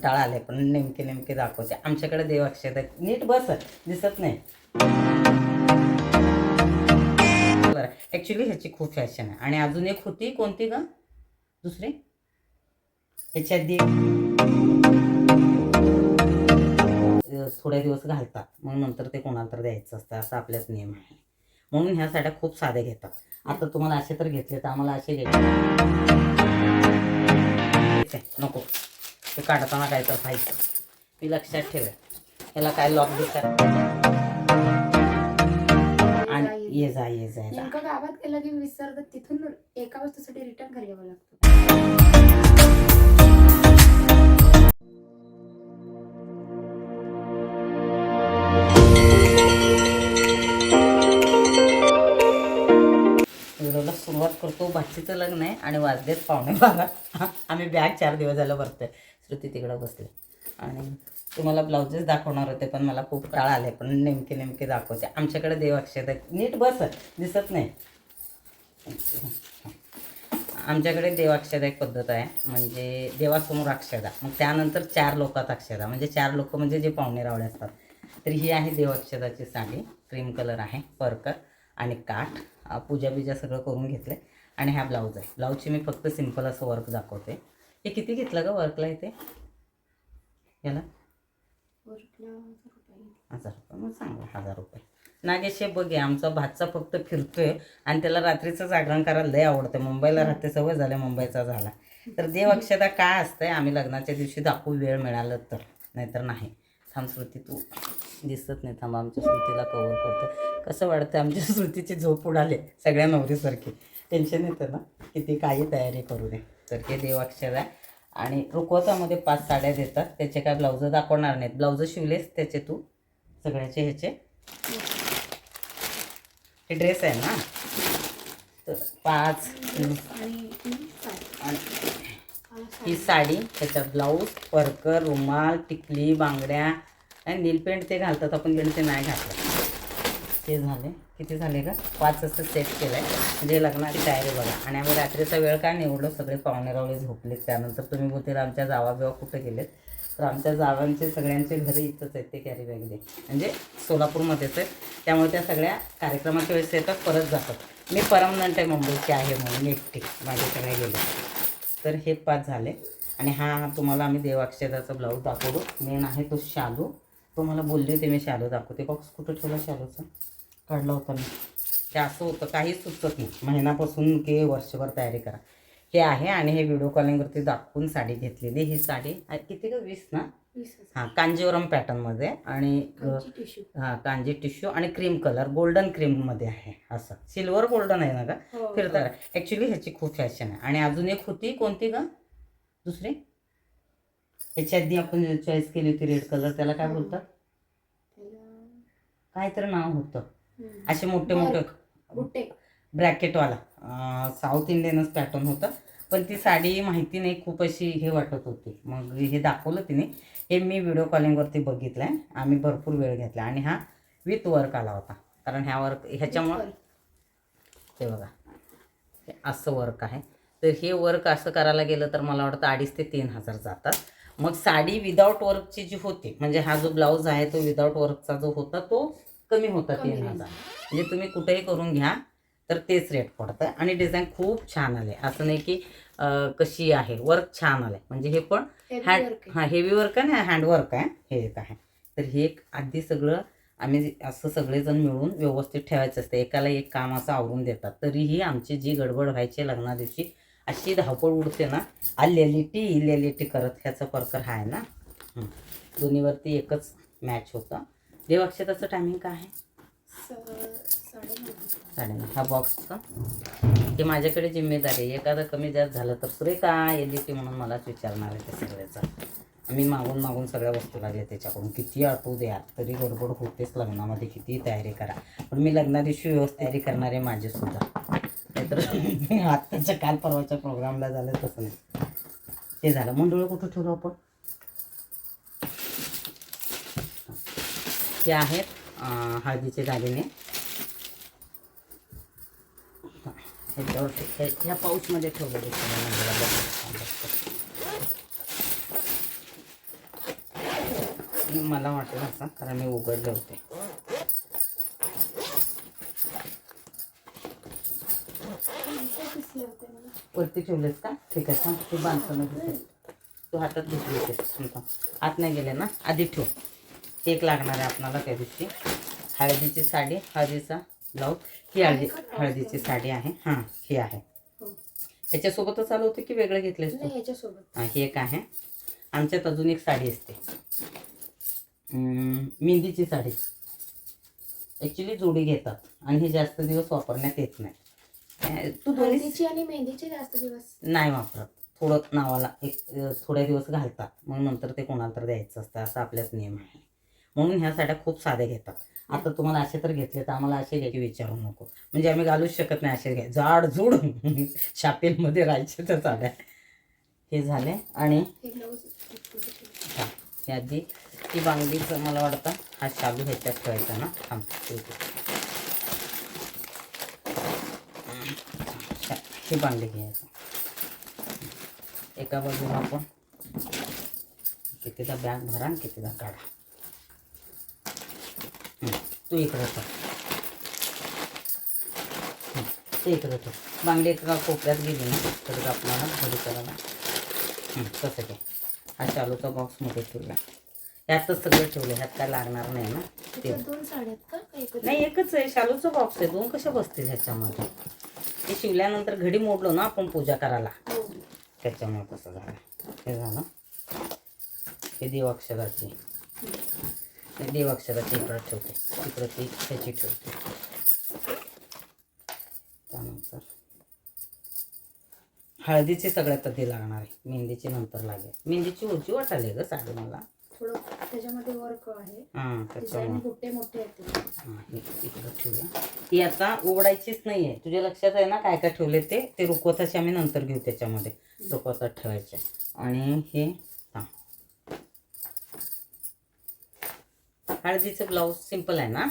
कंटाळा आले पण नेमके नेमके दाखवते. आमच्याकडे देवाक्षेत आहेत नीट बस दिसत नाही. बरं ॲक्च्युली ह्याची खूप फॅशन आहे. आणि अजून एक होती कोणती ग? दुसरी? ह्याच्या आधी अं, दिवस घालतात. मग नंतर ते कोणाला तर द्यायचं असतं असा आपल्याच नियम आहे. म्हणून ह्या साड्या खूप साधे घेतात. आता तुम्हाला असे तर घेतले तर आम्हाला असे घेतले नको. ते काढताना काय तर पाहिजे मी लक्षात ठेवेल. याला काय लॉक देतात? आणि ये जा ये जा नेमकं गावात गेलं की विसरतात तिथून एका वस्तूसाठी रिटर्न घरी यावं लागतं. सुरुवात करतो. बाकीचं लग्न आहे आणि वाजलेत पावणे बारा. आम्ही बॅग चार दिवस झालं भरतोय. श्रुती तिकडं बसली. आणि तुम्हाला ब्लाउजेस दाखवणार होते पण मला खूप काळ आले पण नेमके नेमके दाखवते. आमच्याकडे देव अक्षत नीट बस दिसत नाही. आमच्याकडे देवाक्षदा एक पद्धत आहे म्हणजे देवासमोर अक्षदा मग त्यानंतर चार लोकात अक्षदा म्हणजे चार लोक म्हणजे जे पाहुणे रावळे असतात. तर ही आहे देवाक्षदाची साडी. क्रीम कलर आहे परकर आणि काठ. पूजा बिजा सगळं करून घेतलं आणि हा ब्लाऊज आहे. ब्लाऊजची मी फक्त सिंपल असं वर्क दाखवते. हे किती घेतलं का वर्कला इथे? याला? हजार रुपये. मग सांगा हजार रुपये. नागेश हे बघे आमचा भातचा फक्त फिरतोय आणि त्याला रात्रीचं जागरण करायला लय आवडतं. मुंबईला राहते सवय झाल्या मुंबईचा झाला. तर देव अक्षता काय असतंय? आम्ही लग्नाच्या दिवशी दाखवू वेळ मिळालं तर. नाहीतर नाही. थांब श्रुती तू दिसत नाही. थांब आमच्या श्रुतीला कवर करतो कसं वाटतं आमच्या श्रुतीची झोप उडाले. सगळ्या नवरीसारखी. टेन्शन येतं ना? किती काही तयारी करू दे. तर हे देवाक्षर आहे. आणि रुकवतामध्ये पाच साड्या देतात. त्याचे काय ब्लाऊज दाखवणार नाहीत. ब्लाऊज शिवलेस त्याचे तू सगळ्याचे ह्याचे. हे ड्रेस आहे ना? तर पाच आणि ही साडी. त्याच्यात ब्लाऊज परकर रुमाल टिकली बांगड्या आणि नीलपेंट ते घालतात. आपण ते नाही घातलं. ते झाले. किती झाले का? पाच असं सेट केलं आहे म्हणजे लग्नाची तयारी बघा. आणि आम्ही रात्रीचा वेळ काय निवडलो? सगळे पाहुणेरावळे झोपलेत. त्यानंतर तुम्ही बोलतील आमच्या जावा बिवा कुठे गेलेत? तर आमच्या जावांचे सगळ्यांचे घरं इथंच आहेत ते कॅरी बॅगले म्हणजे सोलापूरमध्येच आहेत. त्यामुळे त्या सगळ्या कार्यक्रमाच्या वेळेस येतात परत जातात. मी परमनंट आहे मुंबईची आहे म्हणून एकटी माझे सगळे गेले. तर हे पाच झाले. आणि हा तुम्हाला आम्ही देवाक्षदाचा ब्लाऊज दाखवतो. मेन आहे तो शालू. तो मला बोलले होते मी शालू दाखवते. बॉक्स कुठं ठेवला शालूचा? काढला होता मी ते असं होतं काहीच सुचत नाही. महिन्यापासून की वर्षभर तयारी करा. हे आहे आणि हे व्हिडिओ कॉलिंगवरती दाखवून साडी घेतलेली. ही साडी किती का वीस ना. हां कांजीवरम पॅटर्नमध्ये आणि हां कांजी टिश्यू आणि क्रीम कलर गोल्डन क्रीममध्ये आहे असं. सिल्वर गोल्डन आहे ना का हो. फिरता ॲक्च्युली ह्याची खूप फॅशन आहे. आणि अजून एक होती कोणती का दुसरी? ह्याच्या आधी आपण चॉईस केली होती रेड कलर त्याला काय बोलतात? त्याला- काय तर नाव होतं. असे मोठे मोठे ब्रॅकेटवाला. साऊथ इंडियनच पॅटर्न होतं. पण ती साडी माहिती नाही खूप अशी हे वाटत होती. मग हे दाखवलं तिने. हे मी व्हिडिओ कॉलिंगवरती बघितलं आहे आम्ही भरपूर वेळ घेतला. आणि हा विथ वर्क आला होता. कारण ह्या वर्क ह्याच्यामुळं हे बघा. हे असं वर्क आहे. तर हे वर्क असं करायला गेलं तर मला वाटतं अडीच ते तीन हजार जातात. मग साडी विदाऊट वर्कची जी होती म्हणजे हा जो ब्लाऊज आहे तो विदाऊट वर्कचा जो होता तो कमी होता कमी तीन. हजार. म्हणजे तुम्ही कुठेही करून घ्या तर तेच रेट पडतं. आणि डिझाईन खूप छान आले. असं नाही की अं, कशी आहे वर्क छान आलं म्हणजे हे पण Heavy हँड work आहे. हां हेवी वर्क आहे ना हँडवर्क आहे. हे एक आहे. तर हे एक आधी सगळं आम्ही असं सगळेजण मिळून व्यवस्थित ठेवायचं असतं. एकाला एक काम असं आवरून देतात. तरीही आमची जी गडबड व्हायची लग्ना दिवशी अशी धावपळ उडते ना आलेली टी इलेली टी करत ह्याचा परकर आहे ना. हं. दोन्हीवरती एकच मॅच होतं. देव अक्षताचं टायमिंग काय आहे? साडेनऊ. साडेनऊ हा बॉक्सचं हे माझ्याकडे जिम्मेदारी आहे. एखादा कमी जास्त झालं तर सुरेखा एल टी म्हणून मलाच विचारणार आहे ते सगळ्याचा. मी मागून मागून सगळ्या वस्तू लागल्या त्याच्याकडून. किती आठवू द्या तरी गडबड होतेच लग्नामध्ये. किती तयारी करा. पण मी लग्ना दिवशी व्यवस्थित तयारी करणारे माझे सुद्धा. नाहीतर आत्ताच्या काल परवाच्या प्रोग्रामला झालं तसं नाही. ते झालं. मंडळ कुठं ठेवलं आपण? हे आहेत हळदीचे दागिने. ह्याच्यावर ह्या पाऊचमध्ये ठेवलेले मला वाटलं असं कारण मी उघडले होते. वरती ठेवलेस का? ठीक आहे सांग तू बांधताना तू हातात घेतली होते समजा आत नाही गेले ना? आधी ठेव. केक लागणार आहे आपणाला त्या दिवशी. हळदीची साडी हळदीचा ब्लाऊज ही हळदी हळदीची साडी आहे. हां ही आहे. हो. ह्याच्यासोबतच आलं होतं की वेगळं नाही ह्याच्यासोबत. हां ही एक आहे. आमच्यात अजून एक साडी असते. मेहंदीची साडी. ॲक्च्युली जोडी घेतात आणि हे जास्त दिवस वापरण्यात येत नाही. तू दोन्ही हळदीची आणि मेहंदीची जास्त दिवस. नाही वापरत. थोडं नावाला एक थोड्या दिवस घालतात. मग नंतर ते कोणाला तर द्यायचं असतं. असा आपल्याच नियम आहे. म्हणून ह्या साड्या खूप साध्या घेतात. आता तुम्हाला असे तर घेतले तर आम्हाला असे घ्यायचे विचारू नको. म्हणजे आम्ही घालूच शकत नाही असे घ्या जाड जूड शापेलमध्ये राहायचे तर साड्या. हे झाले. आणि हे आधी ती बांगडीचं मला वाटतं हा शालू ह्याच्यात ठेवायचा ना. थांब ही बांगडी घ्यायचं. एका बाजूला आपण कितीदा बॅग भरा आणि कितीदा काढा. तू इकडे ठेव. हं, ते इकडे ठेव. बांगडी एका कोपऱ्यात गेली ना तर आपल्याला घरी करायला. तसं घे. हा चालूचा बॉक्समध्ये ठेवला ह्यातच सगळं ठेवलं ह्यात काय लागणार नाही ना? ते. नाही एकच आहे. शालूचा बॉक्स आहे. दोन कशा बसतील ह्याच्यामध्ये? ते शिवल्यानंतर घडी मोडलो ना आपण पूजा करायला. हो. त्याच्यामुळे कसं झालं. हे झालं. हे देवाक्षराची. हे देवाक्षराची इकडं ठेवते. इकडं ती त्याची ठेवते. त्यानंतर हळदीची सगळ्यात आधी लागणार आहे. मेहंदीची नंतर लागेल. मेहंदीची उंची वाटाली ग साडी मला. थोडं त्याच्यामध्ये वर्क आहे. हां त्याच्यामुळे. मोठे ते. इकडं ठेवूया. ही आता उघडायचीच नाही आहे तुझ्या लक्षात आहे ना काय काय ठेवले ते? ते रुकवताचे आम्ही नंतर घेऊ त्याच्यामध्ये. रुकवतात ठेवायचे. आणि हे हळदीचं ब्लाऊज सिंपल आहे ना?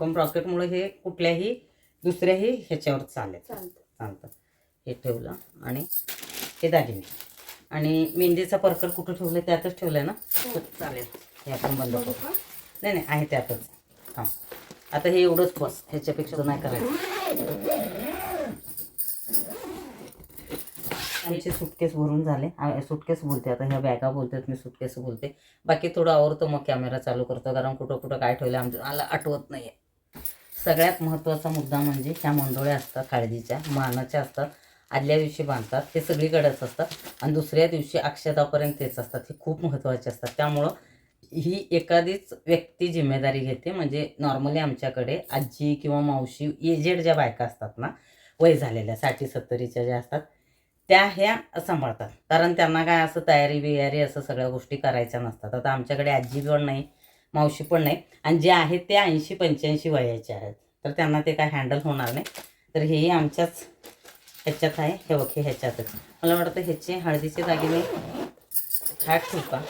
पण ब्रॉकेटमुळे हे कुठल्याही दुसऱ्याही ह्याच्यावर चालेल. चालतं. हे ठेवलं आणि हे दागिने. आणि मेहंदीचा परकर कुठं ठेवलं त्यातच ठेवलं ना? हो. चालेल. हे आपण बंद करू. नाही नाही आहे त्यातच. हां आता हे एवढंच बस. ह्याच्यापेक्षा नाही करायचं. आमचे सुटकेस भरून झाले. सुटकेस बोलते आता ह्या बॅगा बोलतात मी सुटकेस बोलते. बाकी थोडं आवडतं मग कॅमेरा चालू करतो कारण कुठं कुठं काय ठेवलं आमचं मला आठवत नाही आहे सगळ्यात महत्त्वाचा मुद्दा म्हणजे ह्या मंडोळ्या असतात हळदीच्या मानाच्या असतात आदल्या दिवशी बांधतात हे सगळीकडेच असतात. आणि दुसऱ्या दिवशी अक्षतापर्यंत तेच असतात हे खूप महत्त्वाचे असतात. त्यामुळं ही एखादीच व्यक्ती जिम्मेदारी घेते म्हणजे नॉर्मली आमच्याकडे आजी किंवा मावशी एजेड ज्या बायका असतात ना वय झालेल्या साठी सत्तरीच्या ज्या असतात त्या ह्या सांभाळतात. कारण त्यांना काय असं तयारी बियारी असं सगळ्या गोष्टी करायच्या नसतात. आता आमच्याकडे आजी पण नाही मावशी पण नाही. आणि जे आहेत ते ऐंशी पंच्याऐंशी वयाचे आहेत. तर त्यांना ते काय हँडल होणार नाही. तर हेही आमच्याच ह्याच्यात आहे. हे बघ हे ह्याच्यातच. मला वाटतं ह्याचे हळदीचे दागिने हॅट ठेवू का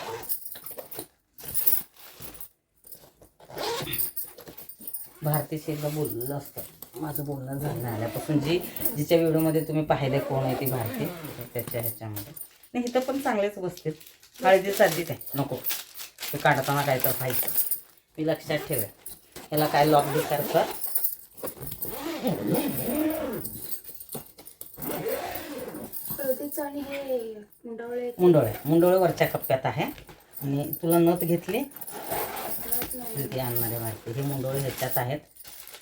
भारतीशी बोललं असतं. माझं बोलणं झालं आल्यापासून जी जिच्या व्हिडिओमध्ये तुम्ही पाहिले कोण आहे ती भारती त्याच्या ह्याच्यामध्ये. नाही इथं पण चांगलेच बसतील हळदी साधीच आहे नको. ते काढताना काय तर पाहिजे मी लक्षात ठेवेल. ह्याला काय लॉक बिकार कर हळदीचं आणि हे मुंडावळे. मुंडोळे मुंडोळे वरच्या कप्प्यात आहे. आणि तुला नथ घेतली? आणणारे माहिती. हे मुंडोळे ह्याच्यात आहेत.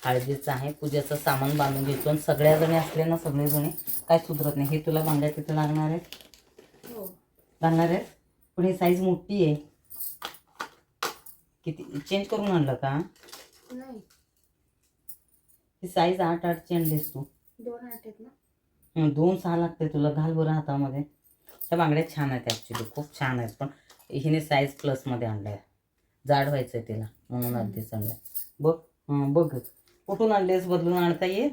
हळदीचं आहे पूजेचं सामान बांधून घेतो. आणि सगळ्या जणी असले ना सगळे जणी काय सुधरत नाही. हे तुला बांगड्या तिथं लागणार आहेत? हो. घालणार आहेत? पण ही साईज मोठी आहे. किती? चेंज करून आणलं का? नाही. ही साईज आठ आठची आणलीस तू. दोन आठ आहेत ना. हं, दोन सहा लागते तुला. घाल बरं हातामध्ये. त्या बांगड्या छान आहेत ॲक्च्युली खूप छान आहेत. पण हिने साईज प्लसमध्ये आणल्या. जाड व्हायचं आहे तिला. म्हणून अगदीच आणल्या बघ बघ. कुठून आणलेस बदलून आणता येईल?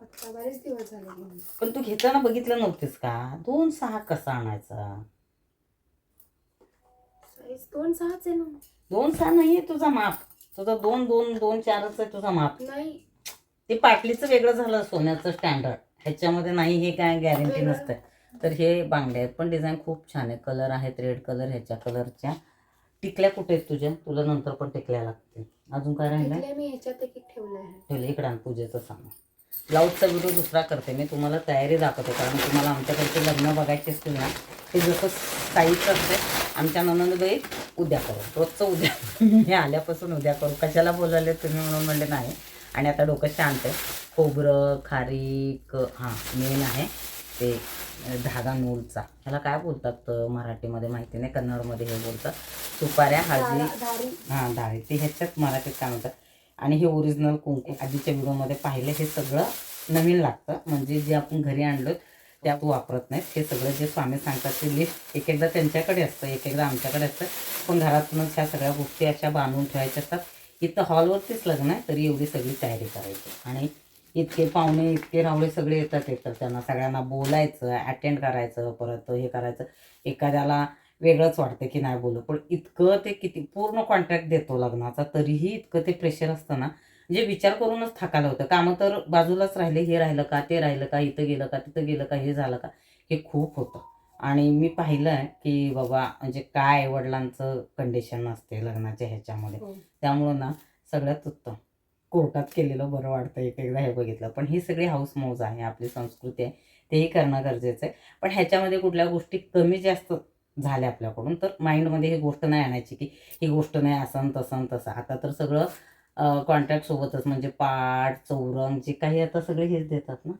आता बरेच दिवस झाले घेऊन पण तू घेताना बघितलं नव्हतेस का? दोन सहा कसा आणायचा? दोन सहाच आहे ना. दोन सहा नाही आहे तुझा माप. तुझा दोन दोन दोन चारच आहे तुझा माप. नाही. ते पाटलीचं वेगळं झालं सोन्याचं स्टँडर्ड ह्याच्यामध्ये नाही हे काय गॅरंटी. नसतं तर हे बांगड्या आहेत पण डिझाईन खूप छान आहे. कलर आहेत रेड कलर ह्याच्या कलरच्या टिकल्या कुठे आहेत तुझ्या? तुला नंतर पण टिकल्या लागतील. अजून काय राहिलं? मी ह्याच्यात एक ठेवलं आहे ठेवलं इकडे आण पूजेचं सामान. ब्लाऊजचा व्हिडिओ दुसरा करते मी तुम्हाला तयारी दाखवते कारण तुम्हाला आमच्याकडचे लग्न बघायचे असतील ना ते जसं साईज असते आमच्या ननंदबाई उद्या करू रोजचं उद्या मी आल्यापासून उद्या करू. कशाला बोलावले तुम्ही म्हणून म्हणले नाही. आणि आता डोकं शांत आहे. खोबरं खारीक हां मेन आहे ते धागा नूलचा ह्याला काय बोलतात मराठीमध्ये माहिती नाही कन्नडमध्ये हे बोलतात. सुपाऱ्या हळदी हां डाळी ते ह्याच्यात मराठीत काय म्हणतात आणि हे ओरिजिनल कुंकू आधीच्या व्हिडिओमध्ये पाहिले हे सगळं नवीन लागतं. म्हणजे जे आपण घरी आणलं त्या तू वापरत नाहीत. हे सगळं जे स्वामी सांगतात ते लिस्ट एक एकदा त्यांच्याकडे असतं एक एकदा आमच्याकडे असतं. पण घरातूनच ह्या सगळ्या गोष्टी अशा बांधून ठेवायच्या असतात. इथं हॉलवरतीच लग्न आहे तरी एवढी सगळी तयारी करायची. आणि इतके पाहुणे इतके रावळे सगळे येतात येतात. त्यांना सगळ्यांना बोलायचं अटेंड करायचं परत हे करायचं. एखाद्याला वेगळंच वाटतं की नाही बोलू. पण इतकं ते किती पूर्ण कॉन्ट्रॅक्ट देतो लग्नाचा. तरीही इतकं ते प्रेशर असतं ना. म्हणजे विचार करूनच थकायला होतं. कामं तर बाजूलाच राहिले. हे राहिलं का ते राहिलं का इथं गेलं का तिथं गेलं का हे झालं का हे खूप होतं. आणि मी पाहिलं आहे की बाबा म्हणजे काय वडिलांचं कंडिशन असते लग्नाच्या ह्याच्यामध्ये. हो. त्यामुळं ना सगळ्यात उत्तम. कोर्टात केलेलं बरं वाटतं एक एकदा हे बघितलं. पण ही सगळी हाऊस मौज आहे आपली संस्कृती आहे तेही करणं गरजेचं आहे. पण ह्याच्यामध्ये कुठल्या गोष्टी कमी जास्त झाल्या आपल्याकडून तर माइंडमध्ये ही गोष्ट नाही आणायची की ही गोष्ट नाही असं तसं तसं. आता तर सगळं कॉन्ट्रॅक्ट सोबतच म्हणजे पाट चौरंग जे काही आता सगळे हेच देतात ना?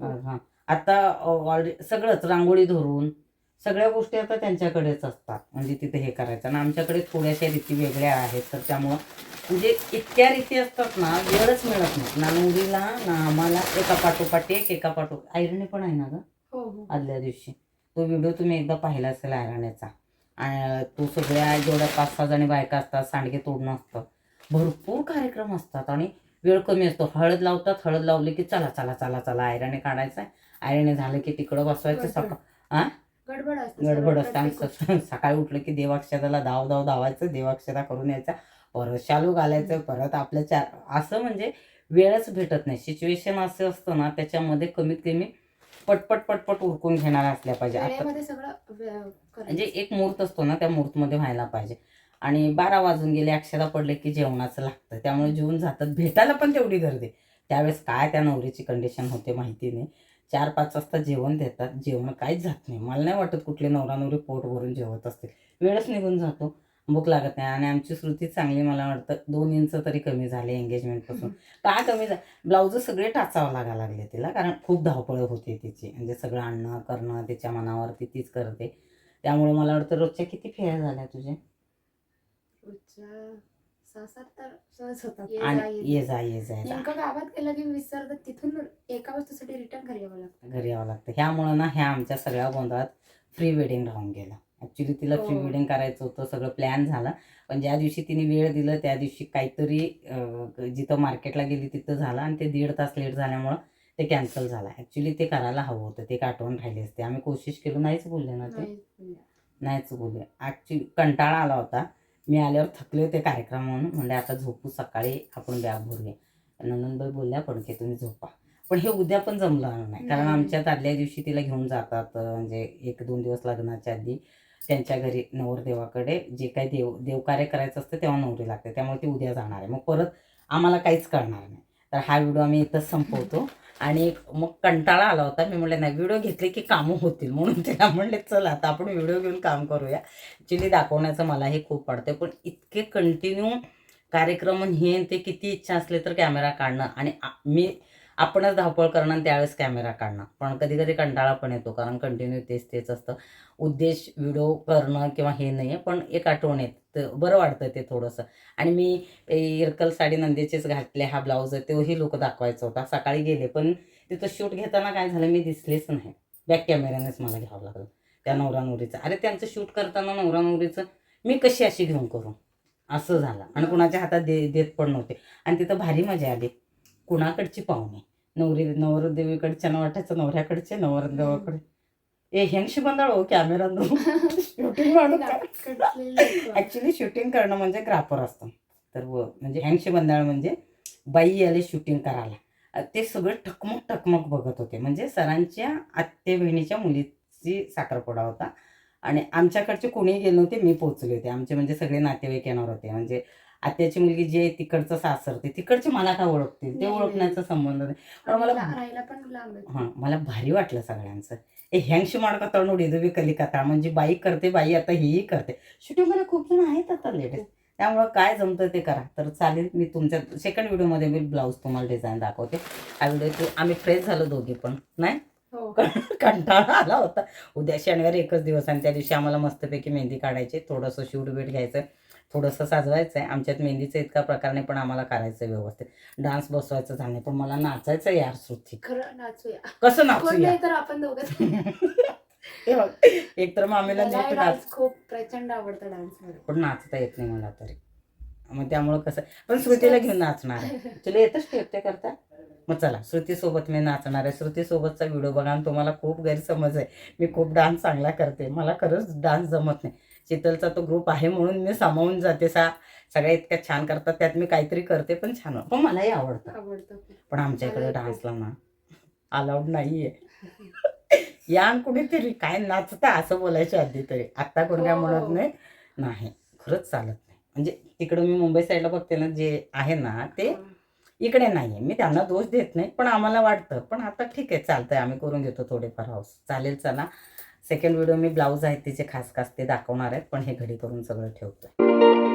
हो. हां. आता ऑलरेडी सगळंच रांगोळी धरून सगळ्या गोष्टी आता त्यांच्याकडेच असतात. म्हणजे तिथे हे करायचं. आणि आमच्याकडे थोड्याशा रीती वेगळ्या आहेत तर त्यामुळं म्हणजे इतक्या रीती असतात ना वेळच मिळत नाही. ना नवरीला ना आम्हाला एका पाठोपाठ एक एका पाठो आयरणी पण आहे ना ग? हो हो. आदल्या दिवशी. तो व्हिडिओ तुम्ही एकदा पाहिला असेल आयराण्याचा. आणि तो सगळ्या जेवढ्या पाच सहा जणी बायका असतात सांडगे तोडणं असतं. भरपूर कार्यक्रम असतात आणि वेळ कमी असतो. हळद लावतात हळद लावली की चला चला चला चला आयराणे काढायचं आयराणे झालं की तिकडं बसवायचं. सकाळ. गडबड असते गडबड सकाळी उठलं की देवाक्षदाला धाव धाव धावायचं देवाक्षदा करून यायचा. परत शालू घालायचं परत आपल्या चार असं म्हणजे वेळच भेटत नाही. सिच्युएशन असं असतं ना त्याच्यामध्ये कमीत कमी पटपट पटपट उरकून घेणारा असल्या पाहिजे. म्हणजे एक मुहूर्त असतो ना त्या मुहूर्तमध्ये व्हायला पाहिजे. आणि बारा वाजून गेले अक्षरा पडले की जेवणाचं लागतं. त्यामुळे जेवून जातात. भेटायला पण तेवढी गर्दी. त्यावेळेस काय त्या नवरीची कंडिशन होते माहिती नाही. चार पाच वाजता जेवण देतात. जेवण काहीच जात नाही. मला नाही वाटत कुठले नवरा नवरी पोट भरून जेवत असतील. वेळच निघून जातो. भूक लागत नाही आणि आमची श्रुती चांगली मला वाटतं दोन इंच तरी कमी झाले एंगेजमेंटपासून का कमी झालं ब्लाऊज सगळे टाचावं लागायला लागले तिला. कारण खूप धावपळ होते तिची. म्हणजे सगळं आणणं करणं तिच्या मनावरती तीच करते. त्यामुळे मला वाटतं रोजच्या किती फेऱ्या झाल्या तुझ्या? तर सहज होतात. आणि ये जा. ये जा ये जा. नेमकं गावात गेलं की विसरतात तिथून एका वाजतासाठी रिटर्न घरी यावं लागतं. घरी यावं लागतं. ह्यामुळं ना ह्या आमच्या सगळ्या गोंधळात प्री वेडिंग राहून गेलं. ॲक्च्युली तिला प्री हो. वेडिंग करायचं होतं सगळं प्लॅन झालं. पण ज्या दिवशी तिने वेळ दिलं त्या दिवशी काहीतरी अं, जिथं मार्केटला गेली तिथं झालं आणि ते दीड तास लेट झाल्यामुळं ते कॅन्सल झालं. ॲक्च्युली ते करायला हवं होतं. ते एक आठवण राहिली असते. आम्ही कोशिश केलो नाहीच बोलले ना ते. नाही. नाहीच बोलले. ॲक्च्युली कंटाळा आला होता. मी आल्यावर थकले होते कार्यक्रम म्हणून. म्हणजे आता झोपू सकाळी आपण बॅग भरूया नंदनबाई बोलल्या पण की तुम्ही झोपा. पण हे उद्या पण जमलं नाही. कारण नाही. आमच्यात आदल्या दिवशी तिला घेऊन जातात म्हणजे एक दोन दिवस लग्नाच्या आधी त्यांच्या घरी नवरदेवाकडे जे काही देव देवकार्य करायचं असतं तेव्हा नवरी लागते. त्यामुळे ती उद्या जाणार आहे. मग परत आम्हाला काहीच करणार नाही. तर हा व्हिडिओ आम्ही इथंच संपवतो. आणि मग कंटाळा आला होता. मी म्हणले नाही व्हिडिओ घेतले की कामं होतील. म्हणून तिला म्हणले चल आता आपण व्हिडिओ घेऊन काम करूया. ॲक्च्युली दाखवण्याचं मला हे खूप पडते पण इतके कंटिन्यू कार्यक्रम हे ते किती इच्छा असले तर कॅमेरा काढणं आणि आ- मी आपणच धावपळ करणं आणि त्यावेळेस कॅमेरा काढणं. पण कधी कधी कंटाळा पण येतो कारण कंटिन्यू तेच तेच असतं. उद्देश व्हिडिओ करणं किंवा हे नाही आहे पण एक आठवण येत. तर बरं वाटतं ते थोडंसं. आणि मी इरकल साडी नंदेचेच घातले हा ब्लाऊज आहे तोही लोक दाखवायचा होता. सकाळी गेले पण तिथं शूट घेताना काय झालं मी दिसलेच नाही. बॅक कॅमेऱ्यानेच मला घ्यावं लागलं त्या नवरा नवरीचं अरे त्यांचं शूट करताना नवरा नवरीचं मी कशी अशी घेऊन करू? असं झालं. आणि कुणाच्या हातात दे देत पण नव्हते. आणि तिथं भारी मजा आली. कुणाकडची पाहुणे? नवरी नवरदेवीकडच्या न वाटायचं नवऱ्याकडचे नवरदेवाकडे ए बंदाळ हो कॅमेरा शूटिंग. ऍक्च्युली शूटिंग करणं म्हणजे ग्राफर असतं. तर व- म्हणजे हँगशी बंदाळ म्हणजे बाई आले शूटिंग करायला. ते सगळे टकमक टकमक बघत होते. म्हणजे सरांच्या आत्ते बहिणीच्या मुलीची साखरपुडा होता. आणि आमच्याकडचे कोणी गेले नव्हते मी पोहोचले होते. आमचे म्हणजे सगळे नातेवाईक येणार होते. म्हणजे आत्याची मुलगी जी आहे तिकडचं सासर ते तिकडचे मला का ओळखतील ते. ओळखण्याचा संबंध नाही. पण मला रा- राहायला पण लांब आहे. हां मला भारी वाटलं सगळ्यांचं. ए ह्यांशी माडका तळ उडी कलिकथा म्हणजे बाई करते बाई आता हीही करते. मला खूप जण आहेत आता लेडीज. त्यामुळं काय जमतं ते करा. तर चालेल मी तुमच्या सेकंड व्हिडिओमध्ये मी ब्लाऊज तुम्हाला डिझाईन दाखवते. हा व्हिडिओ आम्ही फ्रेश झालो दोघी पण नाही? हो. कंटाळा आला होता. उद्या शनिवारी एकच दिवस आणि त्या दिवशी आम्हाला मस्तपैकी मेहंदी काढायची थोडंसं शूट बीट घ्यायचं. थोडंसं साजवायचं आहे. आमच्यात मेहंदीचा इतका प्रकार नाही पण आम्हाला करायचं आहे व्यवस्थित. डान्स बसवायचं झालं पण मला नाचायचं आहे यार श्रुती. खरं नाचूया. कसं नाचूया? नाही तर आपण दोघं हे बघ एक तर मामीला डान्स खूप प्रचंड आवडतं डान्स पण नाचता येत नाही मला तरी. मग त्यामुळं कसं पण श्रुतीला घेऊन नाचणार आहे. तुला येतं स्टेप ते करता? मग चला श्रुतीसोबत मी नाचणार आहे. श्रुतीसोबतचा व्हिडिओ बघा आणि तुम्हाला खूप गैरसमज आहे. मी खूप डान्स चांगला करते. मला खरंच डान्स जमत नाही. शीतलचा तो ग्रुप आहे म्हणून मी सामावून जाते. सा सगळ्या इतक्या छान करतात त्यात मी काहीतरी करते पण छान पण मलाही आवडतं. आवडतं. पण आमच्या इकडे डान्सला ना अलाउड नाही आहे या कुणीतरी काय नाचता असं बोलायच्या आधी तरी. आत्ता कोण काय. म्हणत नाही नाही खरंच चालत नाही. म्हणजे तिकडं मी मुंबई साईडला बघते ना जे आहे ना ते. इकडे नाही आहे मी त्यांना दोष देत नाही पण आम्हाला वाटतं. पण आता ठीक आहे चालतंय आम्ही करून घेतो थोडेफार हाऊस चालेल चला. सेकंड व्हिडिओ मी ब्लाऊज आहेत तिचे खास खास ते दाखवणार आहेत पण हे घडी करून सगळं ठेवतोय.